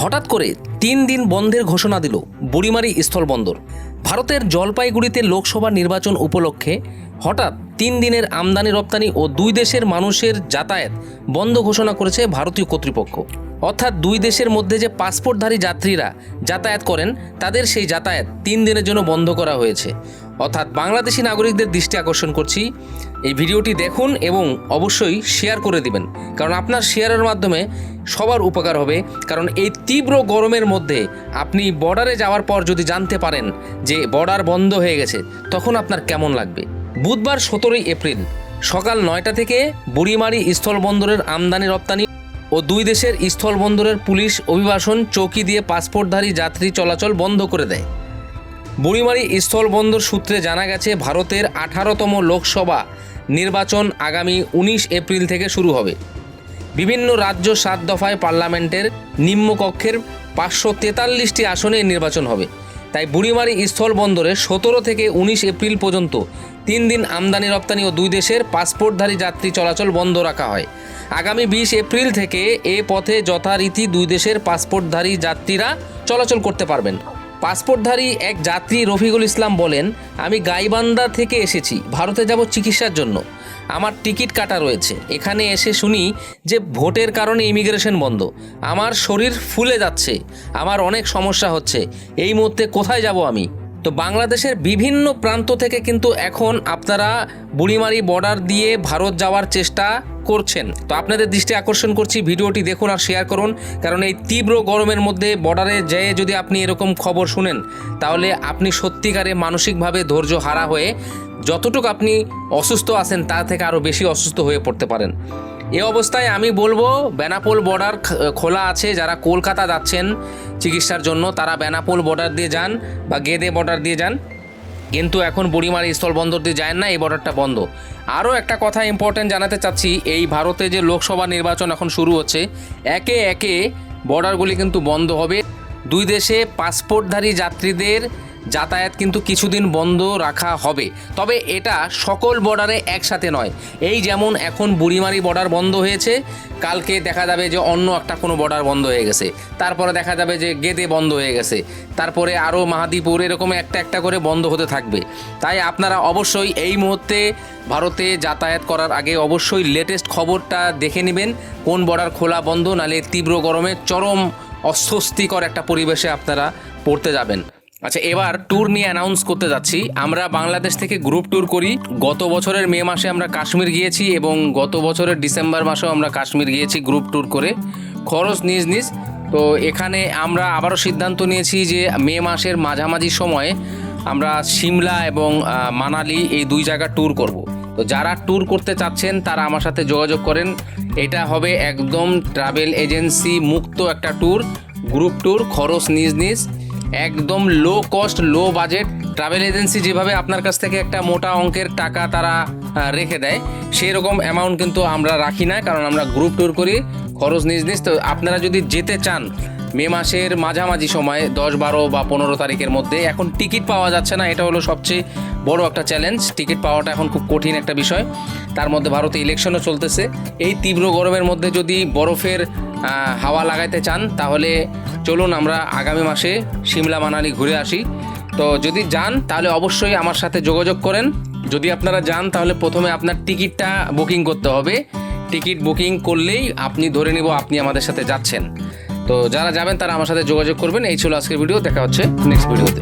হঠাৎ করে তিন দিন বন্ধের ঘোষণা দিল বুড়িমারি স্থলবন্দর ভারতের জলপাইগুড়িতে লোকসভা নির্বাচন উপলক্ষে হঠাৎ তিন দিনের আমদানি রপ্তানি ও দুই দেশের মানুষের যাতায়াত বন্ধ ঘোষণা করেছে ভারতীয় কর্তৃপক্ষ। অর্থাৎ দুই দেশের মধ্যে যে পাসপোর্টধারী যাত্রীরা যাতায়াত করেন, তাদের সেই যাতায়াত তিন দিনের জন্য বন্ধ করা হয়েছে। অর্থাৎ বাংলাদেশি নাগরিকদের দৃষ্টি আকর্ষণ করছি। এই ভিডিওটি দেখুন এবং অবশ্যই শেয়ার করে দিবেন। কারণ আপনার শেয়ারের মাধ্যমে সবার উপকার হবে। কারণ এই তীব্র গরমের মধ্যে আপনি বর্ডারে যাওয়ার পর যদি জানতে পারেন যে বর্ডার বন্ধ হয়ে গেছে, তখন আপনার কেমন লাগবে? বুধবার সতেরোই এপ্রিল, সকাল নয়টা থেকে বুড়িমারি স্থলবন্দরের আমদানি রপ্তানি ও দুই দেশের স্থলবন্দরের পুলিশ অভিবাসন চৌকি দিয়ে পাসপোর্টধারী যাত্রী চলাচল বন্ধ করে দেয়। বুড়িমারি স্থলবন্দর সূত্রে জানা গেছে, ভারতের আঠারোতম লোকসভা নির্বাচন আগামী উনিশ এপ্রিল থেকে শুরু হবে। বিভিন্ন রাজ্য সাত দফায় পার্লামেন্টের নিম্নকক্ষের পাঁচশো তেতাল্লিশটি আসনে নির্বাচন হবে। তাই বুড়িমারি স্থলবন্দরে সতেরো থেকে উনিশ এপ্রিল পর্যন্ত তিন দিন আমদানি, রপ্তানি ও দুই দেশের পাসপোর্টধারী যাত্রী চলাচল বন্ধ রাখা হয়। আগামী বিশ এপ্রিল থেকে এ পথে যথারীতি দুই দেশের পাসপোর্টধারী যাত্রীরা চলাচল করতে পারবেন। পাসপোর্টধারী এক যাত্রী রফিকুল ইসলাম বলেন, আমি গাইবান্ধা থেকে এসেছি, ভারতে যাব চিকিৎসার জন্য। আমার টিকিট কাটা রয়েছে। এখানে এসে শুনি যে ভোটের কারণে ইমিগ্রেশন বন্ধ। আমার শরীর ফুলে যাচ্ছে। আমার অনেক সমস্যা হচ্ছে। এই মুহূর্তে কোথায় যাব আমি? তো বাংলাদেশের বিভিন্ন প্রান্ত থেকে কিন্তু এখন আপনারা বুড়িমারি বর্ডার দিয়ে ভারত যাওয়ার চেষ্টা করছেন। তো আপনাদের দৃষ্টি আকর্ষণ করছি, ভিডিওটি দেখুন আর শেয়ার করুন, কারণ এই তীব্র গরমের মধ্যে বর্ডারে যেয়ে যদি আপনি এরকম খবর শুনেন, তাহলে আপনি সত্যিকারে মানসিকভাবে ধৈর্য হারা হয়ে যতটুকু আপনি অসুস্থ আছেন, তা থেকে আরও বেশি অসুস্থ হয়ে পড়তে পারেন। এ অবস্থায় আমি বলব, বেনাপোল বর্ডার খোলা আছে, যারা কলকাতা যাচ্ছেন চিকিৎসার জন্য, তারা বেনাপোল বর্ডার দিয়ে যান বা গেদে বর্ডার দিয়ে যান। কিন্তু এখন বুড়িমারি স্থলবন্দর দিয়ে যায় না, এই বর্ডারটা বন্ধ। আরও একটা কথা ইম্পর্টেন্ট জানাতে চাচ্ছি, এই ভারতে যে লোকসভা নির্বাচন এখন শুরু হচ্ছে, একে একে বর্ডারগুলি কিন্তু বন্ধ হবে। দুই দেশে পাসপোর্টধারী যাত্রীদের যাতায়াত কিন্তু কিছুদিন বন্ধ রাখা হবে। তবে এটা সকল বর্ডারে একসাথে নয়। এই যেমন এখন বুড়িমারি বর্ডার বন্ধ হয়েছে, কালকে দেখা যাবে যে অন্য একটা কোনো বর্ডার বন্ধ হয়ে গেছে। তারপরে দেখা যাবে যে গেদে বন্ধ হয়ে গেছে। তারপরে আরও মাহাদীপুর এরকম একটা একটা করে বন্ধ হতে থাকবে। তাই আপনারা অবশ্যই এই মুহূর্তে ভারতে যাতায়াত করার আগে অবশ্যই লেটেস্ট খবরটা দেখে নেবেন, কোন বর্ডার খোলা বন্ধ, নালে তীব্র গরমে চরম অস্বস্তিকর একটা পরিবেশে আপনারা পড়তে যাবেন। আচ্ছা এবার ট্যুর নিয়ে অ্যানাউন্স করতে যাচ্ছি। আমরা বাংলাদেশ থেকে গ্রুপ ট্যুর করি। গত বছরের মে মাসে আমরা কাশ্মীর গিয়েছি এবং গত বছরের ডিসেম্বর মাসেও আমরা কাশ্মীর গিয়েছি গ্রুপ ট্যুর করে। খরচ নিজ নিজ। তো এখানে আমরা আবারও সিদ্ধান্ত নিয়েছি যে মে মাসের মাঝামাঝি সময়ে আমরা সিমলা এবং মানালি এই দুই জায়গা ট্যুর করব। তো যারা ট্যুর করতে চাচ্ছেন, তারা আমার সাথে যোগাযোগ করেন। এটা হবে একদম ট্রাভেল এজেন্সি মুক্ত একটা ট্যুর গ্রুপ ট্যুর খরচ নিজ নিজ। একদম low cost low budget travel agency যেভাবে আপনার কাছ থেকে একটা মোটা অঙ্কের টাকা তারা রেখে দেয় সেই রকম অ্যামাউন্ট কিন্তু আমরা রাখি না, কারণ আমরা গ্রুপ ট্যুর করি, খরচ নিজ নিজ। তো আপনারা যদি যেতে চান, মে মাসের মাঝামাঝি সময়, দশ বারো বা পনেরো তারিখের মধ্যে, এখন টিকিট পাওয়া যাচ্ছে না, এটা হলো সবচেয়ে বড় একটা চ্যালেঞ্জ টিকিট পাওয়াটা এখন খুব কঠিন একটা বিষয়। তার মধ্যে ভারতে ইলেকশনও চলতেছে। এই তীব্র গরমের মধ্যে যদি বরফের হাওয়া লাগাইতে চান, তাহলে চলুন আমরা আগামী মাসে সিমলা মানালি ঘুরে আসি। তো যদি যান, তাহলে অবশ্যই আমার সাথে যোগাযোগ করেন। যদি আপনারা যান, তাহলে প্রথমে আপনার টিকিটটা বুকিং করতে হবে। টিকিট বুকিং করলেই আপনি ধরে নেব আপনি আমাদের সাথে যাচ্ছেন। তো যারা যাবেন, তারা আমার সাথে যোগাযোগ করবেন। এই ছিল আজকের ভিডিও। দেখা হচ্ছে নেক্সট ভিডিওতে।